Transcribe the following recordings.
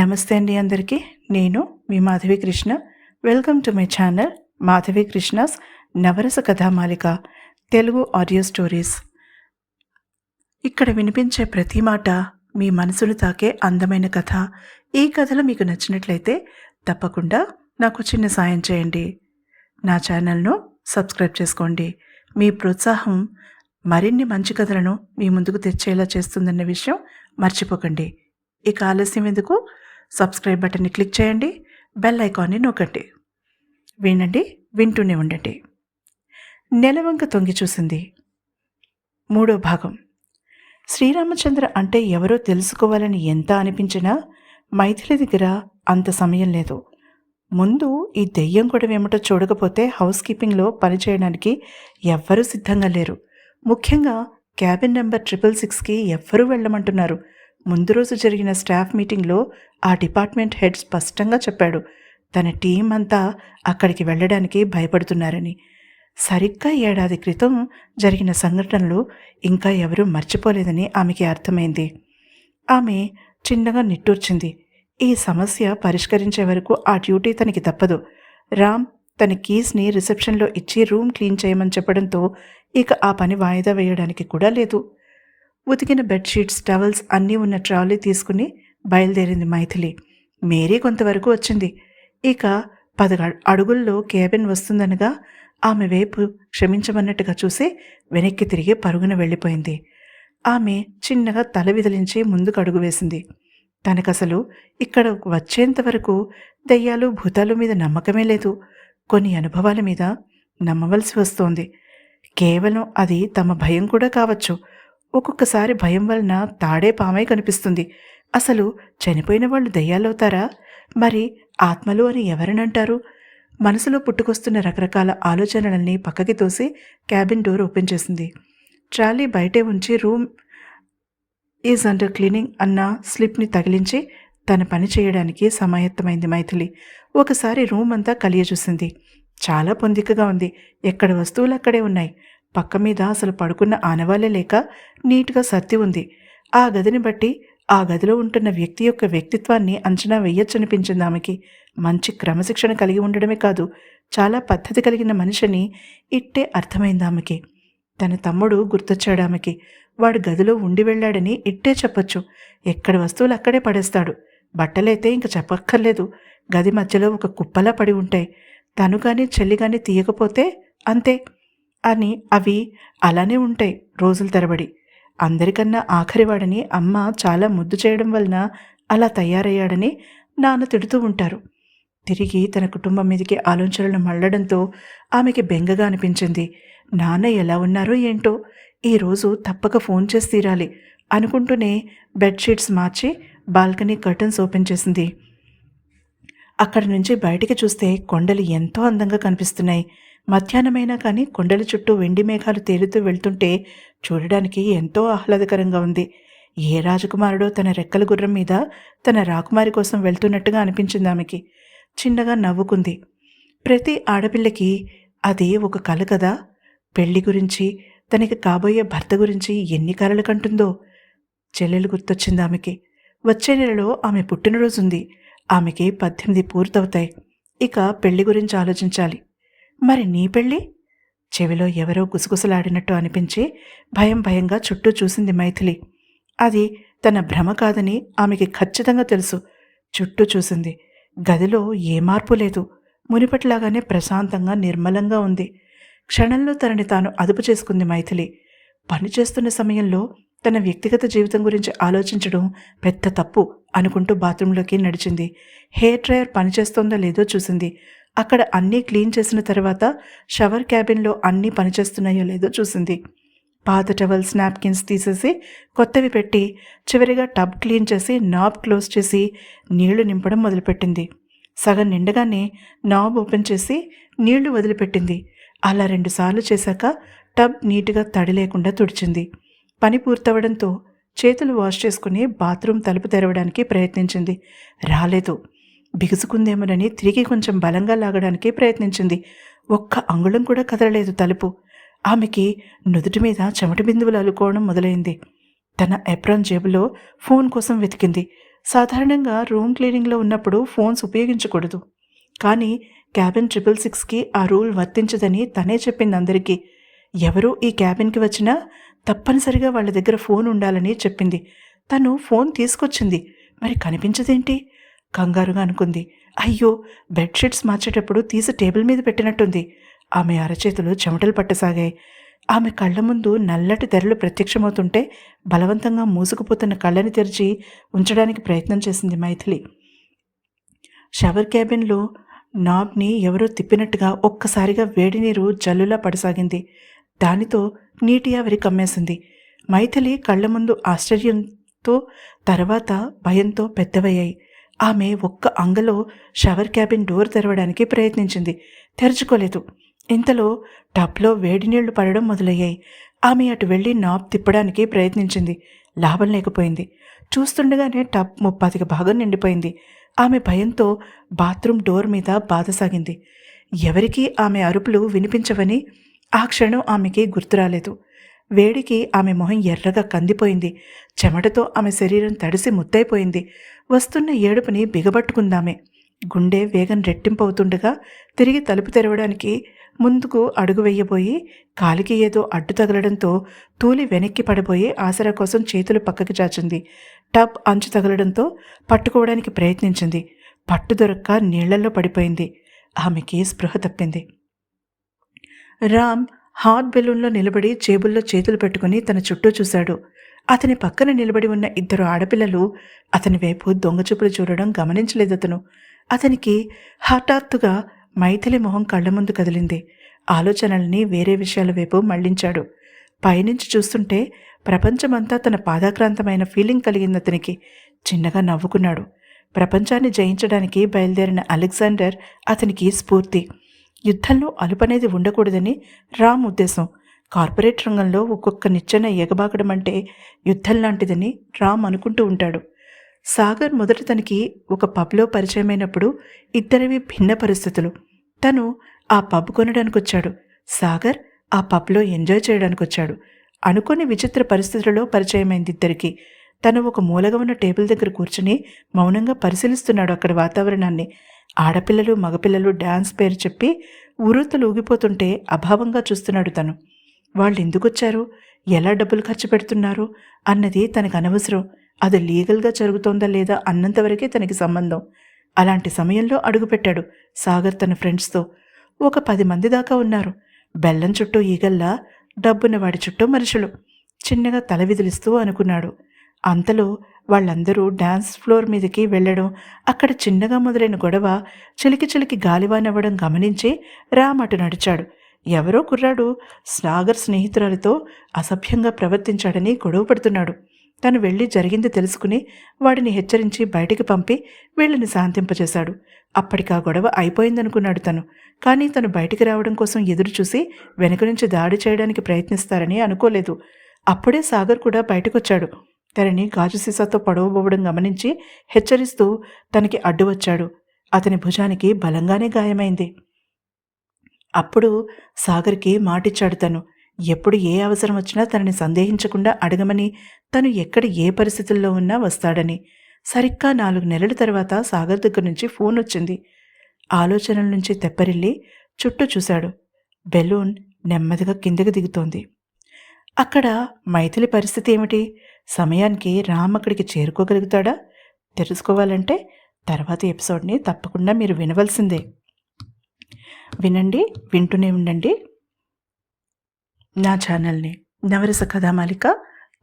నమస్తే అండి అందరికీ. నేను మీ Madhavi Krishna. Welcome to my channel Madhavi Krishna's Navarasa Kathamalika Telugu audio stories ఇక్కడ వినిపించే ప్రతి మాట మీ మనసును తాకే అందమైన కథ. ఈ కథలు మీకు నచ్చినట్లయితే తప్పకుండా నాకు చిన్న సాయం చేయండి. నా ఛానల్ను సబ్స్క్రైబ్ చేసుకోండి. మీ ప్రోత్సాహం మరిన్ని మంచి కథలను మీ ముందుకు తెచ్చేలా చేస్తుందన్న విషయం మర్చిపోకండి. ఇక ఆలస్యం ఎందుకు? సబ్స్క్రైబ్ బటన్ని క్లిక్ చేయండి. బెల్ ఐకాన్ని నొక్కండి. వినండి వింటూనే ఉండండి. నెలవంక తొంగి చూసింది. మూడో భాగం. శ్రీరామచంద్ర అంటే ఎవరో తెలుసుకోవాలని ఎంత అనిపించినా మైథిలి దగ్గర అంత సమయం లేదు. ముందు ఈ దెయ్యం కూడా ఏమిటో చూడకపోతే హౌస్ కీపింగ్లో పనిచేయడానికి ఎవ్వరూ సిద్ధంగా లేరు. ముఖ్యంగా క్యాబిన్ నెంబర్ ట్రిపుల్ సిక్స్కి ఎవ్వరూ వెళ్ళమంటున్నారు. ముందు రోజు జరిగిన స్టాఫ్ మీటింగ్లో ఆ డిపార్ట్మెంట్ హెడ్ స్పష్టంగా చెప్పాడు. తన టీం అంతా అక్కడికి వెళ్ళడానికి భయపడుతున్నారని. సరిగ్గా ఏడాది క్రితం జరిగిన సంఘటనలు ఇంకా ఎవరూ మర్చిపోలేదని ఆమెకి అర్థమైంది. ఆమె చిన్నగా నిట్టూర్చింది. ఈ సమస్య పరిష్కరించే వరకు ఆ డ్యూటీ తనకి తప్పదు. రామ్ తన కీస్ని రిసెప్షన్లో ఇచ్చి రూమ్ క్లీన్ చేయమని చెప్పడంతో ఇక ఆ పని వాయిదా వేయడానికి కూడా లేదు. ఉతికిన బెడ్షీట్స్ టవల్స్ అన్నీ ఉన్న ట్రాలీ తీసుకుని బయలుదేరింది మైథిలి. మేరీ కొంతవరకు వచ్చింది. ఇక పది అడుగుల్లో కేబిన్ వస్తుందనగా ఆమె వైపు క్షమించమన్నట్టుగా చూసి వెనక్కి తిరిగి పరుగున వెళ్ళిపోయింది. ఆమె చిన్నగా తల విదిలించి ముందుకు అడుగు వేసింది. తనకసలు ఇక్కడ వచ్చేంత వరకు దయ్యాలు భూతాలు మీద నమ్మకమే లేదు. కొన్ని అనుభవాల మీద నమ్మవలసి వస్తోంది. కేవలం అది తమ భయం కూడా కావచ్చు. ఒక్కొక్కసారి భయం వలన తాడే పామై కనిపిస్తుంది. అసలు చనిపోయిన వాళ్ళు దయ్యాలవుతారా? మరి ఆత్మలు అని ఎవరినంటారు? మనసులో పుట్టుకొస్తున్న రకరకాల ఆలోచనలన్నీ పక్కకి తోసి క్యాబిన్ డోర్ ఓపెన్ చేసింది. ట్రాలీ బయటే ఉంచి రూమ్ ఈజ్ అండర్ క్లీనింగ్ అన్న స్లిప్ని తగిలించి తన పని చేయడానికి సమాయత్తమైంది మైథిలి. ఒకసారి రూమ్ అంతా కలియచూసింది చాలా పొందికగా ఉంది. ఎక్కడ వస్తువులు అక్కడే ఉన్నాయి? పక్క మీద అసలు పడుకున్న ఆనవాళ్ళే లేక నీట్గా సర్ది ఉంది. ఆ గదిని బట్టి ఆ గదిలో ఉంటున్న వ్యక్తి యొక్క వ్యక్తిత్వాన్ని అంచనా వేయొచ్చనిపించింది ఆమెకి. మంచి క్రమశిక్షణ కలిగి ఉండడమే కాదు చాలా పద్ధతి కలిగిన మనిషిని ఇట్టే అర్థమైంది ఆమెకి. తన తమ్ముడు గుర్తొచ్చాడు ఆమెకి. వాడు గదిలో ఉండి వెళ్ళాడని ఇట్టే చెప్పొచ్చు. ఎక్కడి వస్తువులు అక్కడే పడేస్తాడు. బట్టలైతే ఇంక చెప్పక్కర్లేదు. గది మధ్యలో ఒక కుప్పలా పడి ఉంటాయి. తను కానీ చెల్లి కానీ తీయకపోతే అంతే. అని అవి అలానే ఉంటాయి రోజుల తరబడి. అందరికన్నా ఆఖరివాడని అమ్మ చాలా ముద్దు చేయడం వలన అలా తయారయ్యాడని నాన్న తిడుతూ ఉంటారు. తిరిగి తన కుటుంబం మీదకి ఆలోచనలు మళ్ళడంతో ఆమెకి బెంగగా అనిపించింది. నాన్న ఎలా ఉన్నారో ఏంటో ఈరోజు తప్పక ఫోన్ చేసి తీరాలి అనుకుంటూనే బెడ్షీట్స్ మార్చి బాల్కనీ కర్టన్స్ ఓపెన్ చేసింది. అక్కడి నుంచి బయటికి చూస్తే కొండలు ఎంతో అందంగా కనిపిస్తున్నాయి. మధ్యాహ్నమైనా కానీ కొండల చుట్టూ వెండి మేఘాలు తేలుతూ వెళ్తుంటే చూడడానికి ఎంతో ఆహ్లాదకరంగా ఉంది. ఏ రాజకుమారుడో తన రెక్కల గుర్రం మీద తన రాకుమారి కోసం వెళ్తున్నట్టుగా అనిపించింది ఆమెకి. చిన్నగా నవ్వుకుంది. ప్రతి ఆడపిల్లకి అది ఒక కల కదా. పెళ్ళి గురించి తనకి కాబోయే భర్త గురించి ఎన్ని కలలు కంటుందో చెల్లెలు గుర్తొచ్చింది ఆమెకి. వచ్చే నెలలో ఆమె పుట్టినరోజుంది. ఆమెకి పద్దెనిమిది పూర్తవుతాయి. ఇక పెళ్ళి గురించి ఆలోచించాలి. మరి నీ పెళ్ళి? చెవిలో ఎవరో గుసగుసలాడినట్టు అనిపించి భయం భయంగా చుట్టూ చూసింది మైథిలి. అది తన భ్రమ కాదని ఆమెకి ఖచ్చితంగా తెలుసు. చుట్టూ చూసింది. గదిలో ఏ మార్పు లేదు. మునిపటిలాగానే ప్రశాంతంగా నిర్మలంగా ఉంది. క్షణంలో తనని తాను అదుపు చేసుకుంది మైథిలి. పని చేస్తున్న సమయంలో తన వ్యక్తిగత జీవితం గురించి ఆలోచించడం పెద్ద తప్పు అనుకుంటూ బాత్రూంలోకి నడిచింది. హెయిర్ డ్రయర్ పనిచేస్తోందో లేదో చూసింది. అక్కడ అన్నీ క్లీన్ చేసిన తర్వాత షవర్ క్యాబిన్లో అన్నీ పనిచేస్తున్నాయో లేదో చూసింది. పాత టవల్స్ నాప్కిన్స్ తీసేసి కొత్తవి పెట్టి చివరిగా టబ్ క్లీన్ చేసి నాబ్ క్లోజ్ చేసి నీళ్ళు నింపడం మొదలుపెట్టింది. సగం నిండగానే నాబ్ ఓపెన్ చేసి నీళ్ళు వదిలిపెట్టింది. అలా రెండుసార్లు చేశాక టబ్ నీట్గా తడి లేకుండా తుడిచింది. పని పూర్తవడంతో చేతులు వాష్ చేసుకుని బాత్రూమ్ తలుపు తెరవడానికి ప్రయత్నించింది. రాలేదు. బిగుసుకుందేమోనని తిరిగి కొంచెం బలంగా లాగడానికి ప్రయత్నించింది. ఒక్క అంగుళం కూడా కదలలేదు తలుపు. ఆమెకి నుదుటి మీద చెమటి బిందువులు అలుకోవడం మొదలైంది. తన ఎప్రాన్ జేబులో ఫోన్ కోసం వెతికింది. సాధారణంగా రూమ్ క్లీనింగ్లో ఉన్నప్పుడు ఫోన్స్ ఉపయోగించకూడదు. కానీ క్యాబిన్ ట్రిపుల్ సిక్స్కి ఆ రూల్ వర్తించదని తనే చెప్పింది అందరికీ. ఎవరు ఈ క్యాబిన్కి వచ్చినా తప్పనిసరిగా వాళ్ళ దగ్గర ఫోన్ ఉండాలని చెప్పింది. తను ఫోన్ తీసుకొచ్చింది. మరి కనిపించదేంటి? కంగారుగా అనుకుంది. అయ్యో బెడ్షీట్స్ మార్చేటప్పుడు తీసి టేబుల్ మీద పెట్టినట్టుంది. ఆమె అరచేతులు చెమటలు పట్టసాగాయి. ఆమె కళ్ళ ముందు నల్లటి తెరలు ప్రత్యక్షమవుతుంటే బలవంతంగా మూసుకుపోతున్న కళ్ళని తెరిచి ఉంచడానికి ప్రయత్నం చేసింది మైథిలి. షవర్ క్యాబిన్లో నాబ్ని ఎవరో తిప్పినట్టుగా ఒక్కసారిగా వేడి నీరు జల్లులా పడసాగింది. దానితో నీటి ఆవిరి కమ్మేసింది. మైథిలి కళ్ళ ముందు ఆశ్చర్యంతో తర్వాత భయంతో పెద్దవయ్యాయి. ఆమె ఒక్క అంగలో షవర్ క్యాబిన్ డోర్ తెరవడానికి ప్రయత్నించింది. తెరుచుకోలేదు. ఇంతలో టబ్లో వేడి నీళ్ళు పడడం మొదలయ్యాయి. ఆమె అటు వెళ్ళి నాబ్ తిప్పడానికి ప్రయత్నించింది. లాభం లేకపోయింది. చూస్తుండగానే టబ్ ముప్పాతికి భాగం నిండిపోయింది. ఆమె భయంతో బాత్రూమ్ డోర్ మీద బాధసాగింది ఎవరికీ ఆమె అరుపులు వినిపించవని ఆ క్షణం ఆమెకి గుర్తురాలేదు. వేడికి ఆమె మొహం ఎర్రగా కందిపోయింది. చెమటతో ఆమె శరీరం తడిసి ముద్దైపోయింది వస్తున్న ఏడుపుని బిగబట్టుకుందామే. గుండె వేగం రెట్టింపవుతుండగా తిరిగి తలుపు తెరవడానికి ముందుకు అడుగు వెయ్యబోయి కాలికి ఏదో అడ్డు తగలడంతో తూలి వెనక్కి పడబోయి ఆసరా కోసం చేతులు పక్కకి చాచింది. టబ్ అంచు తగలడంతో పట్టుకోవడానికి ప్రయత్నించింది. పట్టు దొరక్క నీళ్ళలో పడిపోయింది. ఆమెకి స్పృహ తప్పింది. రామ్ హాట్ బెలూన్లో నిలబడి జేబుల్లో చేతులు పెట్టుకుని తన చుట్టూ చూశాడు. అతని పక్కన నిలబడి ఉన్న ఇద్దరు ఆడపిల్లలు అతని వైపు దొంగచూపులు చూడడం గమనించలేదు అతను. అతనికి హఠాత్తుగా మైథిలి మొహం కళ్ళ ముందు కదిలింది. ఆలోచనల్ని వేరే విషయాల వైపు మళ్ళించాడు. పైనుంచి చూస్తుంటే ప్రపంచమంతా తన పాదాక్రాంతమైన ఫీలింగ్ కలిగింది అతనికి. చిన్నగా నవ్వుకున్నాడు. ప్రపంచాన్ని జయించడానికి బయలుదేరిన అలెగ్జాండర్ అతనికి స్ఫూర్తి. యుద్ధంలో అలుపనేది ఉండకూడదని రామ్ ఉద్దేశం. కార్పొరేట్ రంగంలో ఒక్కొక్క నిచ్చెన ఎగబాకడం అంటే యుద్ధం లాంటిదని రామ్ అనుకుంటూ ఉంటాడు. సాగర్ మొదట తనకి ఒక పబ్లో పరిచయమైనప్పుడు ఇద్దరివి భిన్న పరిస్థితులు. తను ఆ పబ్ కొనడానికి వచ్చాడు సాగర్ ఆ పబ్లో ఎంజాయ్ చేయడానికి వచ్చాడు అనుకోని విచిత్ర పరిస్థితులలో పరిచయమైంది ఇద్దరికి. తను ఒక మూలగా ఉన్న టేబుల్ దగ్గర కూర్చుని మౌనంగా పరిశీలిస్తున్నాడు అక్కడ వాతావరణాన్ని. ఆడపిల్లలు మగపిల్లలు డ్యాన్స్ పేరు చెప్పి ఉరుతులు ఊగిపోతుంటే అభావంగా చూస్తున్నాడు తను. వాళ్ళు ఎందుకు వచ్చారు ఎలా డబ్బులు ఖర్చు పెడుతున్నారు? అన్నది తనకు అనవసరం. అది లీగల్గా జరుగుతోందా లేదా అన్నంతవరకే తనకి సంబంధం. అలాంటి సమయంలో అడుగుపెట్టాడు సాగర్ తన ఫ్రెండ్స్తో. ఒక పది మంది దాకా ఉన్నారు. బెల్లం చుట్టూ ఈగల్లా డబ్బున్న వాడి చుట్టూ మనుషులు. చిన్నగా తల విదిలిస్తూ అనుకున్నాడు. అంతలో వాళ్ళందరూ డ్యాన్స్ ఫ్లోర్ మీదకి వెళ్ళడం అక్కడ చిన్నగా మొదలైన గొడవ చిలికి చిలికి గాలివానవ్వడం గమనించి రామటు నడిచాడు. ఎవరో కుర్రాడు స్నాగర్ స్నేహితురాలతో అసభ్యంగా ప్రవర్తించాడని గొడవ పడుతున్నాడు. తను వెళ్ళి జరిగింది తెలుసుకుని వాడిని హెచ్చరించి బయటికి పంపి వీళ్ళని శాంతింపజేశాడు అప్పటికా గొడవ అయిపోయిందనుకున్నాడు తను. కానీ తను బయటికి రావడం కోసం ఎదురు చూసి వెనుక నుంచి దాడి చేయడానికి ప్రయత్నిస్తారని అనుకోలేదు. అప్పుడే సాగర్ కూడా బయటకొచ్చాడు. తనని గాజు సీసాతో పడవబోవడం గమనించి హెచ్చరిస్తూ తనకి అడ్డు వచ్చాడు. అతని భుజానికి బలంగానే గాయమైంది. అప్పుడు సాగర్కి మాటిచ్చాడు తను. ఎప్పుడు ఏ అవసరం వచ్చినా తనని సందేహించకుండా అడగమని తను ఎక్కడ ఏ పరిస్థితుల్లో ఉన్నా వస్తాడని. సరిగ్గా నాలుగు నెలల తర్వాత సాగర్ దగ్గర నుంచి ఫోన్ వచ్చింది. ఆలోచనల నుంచి తెప్పరిల్లి చుట్టూ చూశాడు. బెలూన్ నెమ్మదిగా కిందకి దిగుతోంది. అక్కడ మైథిలి పరిస్థితి ఏమిటి? సమయానికి రామ్ అక్కడికి చేరుకోగలుగుతాడా? తెలుసుకోవాలంటే తర్వాత ఎపిసోడ్ని తప్పకుండా మీరు వినవలసిందే. వినండి వింటూనే ఉండండి. నా ఛానల్ని నవరస కథామాలిక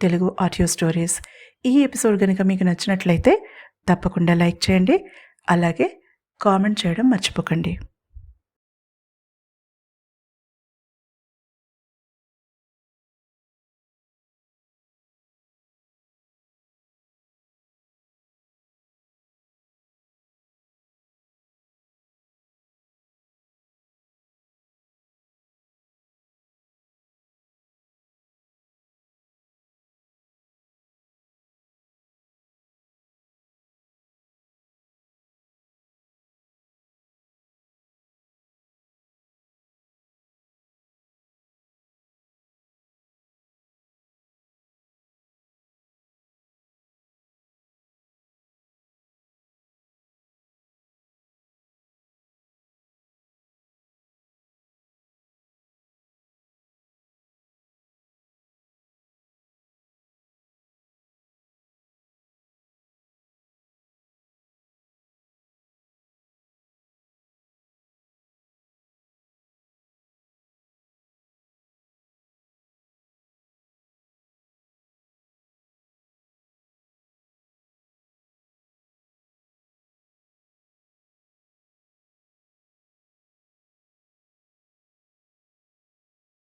తెలుగు ఆడియో స్టోరీస్. ఈ ఎపిసోడ్ కనుక మీకు నచ్చినట్లయితే తప్పకుండా లైక్ చేయండి. అలాగే కామెంట్ చేయడం మర్చిపోకండి.